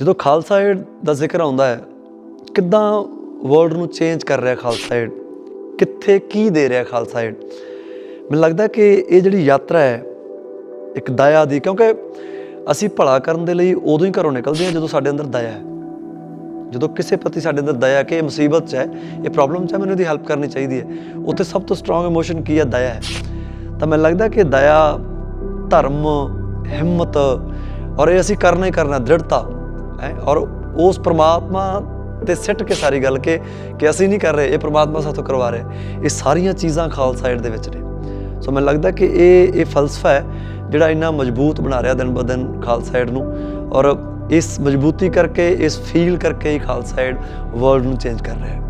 ਜਦੋਂ ਖਾਲਸਾ ਏਡ ਦਾ ਜ਼ਿਕਰ ਆਉਂਦਾ ਹੈ, ਕਿੱਦਾਂ ਵਰਲਡ ਨੂੰ ਚੇਂਜ ਕਰ ਰਿਹਾ ਖਾਲਸਾ ਏਡ ਕਿੱਥੇ ਕੀ ਦੇ ਰਿਹਾ ਖਾਲਸਾ ਏਡ ਮੈਨੂੰ ਲੱਗਦਾ ਕਿ ਇਹ ਜਿਹੜੀ ਯਾਤਰਾ ਹੈ, ਇੱਕ ਦਇਆ ਦੀ, ਕਿਉਂਕਿ ਅਸੀਂ ਭਲਾ ਕਰਨ ਦੇ ਲਈ ਉਦੋਂ ਹੀ ਘਰੋਂ ਨਿਕਲਦੇ ਹਾਂ ਜਦੋਂ ਸਾਡੇ ਅੰਦਰ ਦਇਆ ਹੈ। ਜਦੋਂ ਕਿਸੇ ਪ੍ਰਤੀ ਸਾਡੇ ਅੰਦਰ ਦਇਆ ਕਿ ਇਹ ਮੁਸੀਬਤ 'ਚ ਹੈ, ਇਹ ਪ੍ਰੋਬਲਮ 'ਚ ਹੈ, ਮੈਨੂੰ ਇਹਦੀ ਹੈਲਪ ਕਰਨੀ ਚਾਹੀਦੀ ਹੈ। ਉੱਥੇ ਸਭ ਤੋਂ ਸਟਰੋਂਗ ਇਮੋਸ਼ਨ ਕੀ ਹੈ? ਦਇਆ ਹੈ। ਤਾਂ ਮੈਨੂੰ ਲੱਗਦਾ ਕਿ ਦਇਆ, ਧਰਮ, ਹਿੰਮਤ, ਔਰ ਇਹ ਅਸੀਂ ਕਰਨਾ ਹੀ ਕਰਨਾ, ਦ੍ਰਿੜਤਾ। ਹੈ। ਔਰ ਉਸ ਪ੍ਰਮਾਤਮਾ ਤੇ ਸਿੱਟ ਕੇ ਸਾਰੀ ਗੱਲ ਕਿ ਕਿ ਅਸੀਂ ਨਹੀਂ ਕਰ ਰਹੇ, ਇਹ ਪ੍ਰਮਾਤਮਾ ਸਾਥੋਂ ਕਰਵਾ ਰਿਹਾ। ਇਹ ਸਾਰੀਆਂ ਚੀਜ਼ਾਂ ਖਾਲਸਾ ਏਡ ਦੇ ਵਿੱਚ ਨੇ। ਸੋ ਮੈਨੂੰ ਲੱਗਦਾ ਕਿ ਇਹ ਇਹ ਫਲਸਫਾ ਹੈ ਜਿਹੜਾ ਇੰਨਾ ਮਜ਼ਬੂਤ ਬਣਾ ਰਿਹਾ ਦਿਨ ਬ ਦਿਨ ਖਾਲਸਾ ਏਡ ਨੂੰ। ਔਰ ਇਸ ਮਜ਼ਬੂਤੀ ਕਰਕੇ, ਇਸ ਫੀਲ ਕਰਕੇ ਹੀ ਖਾਲਸਾ ਏਡ ਵਰਲਡ ਨੂੰ ਚੇਂਜ ਕਰ ਰਿਹਾ ਹੈ।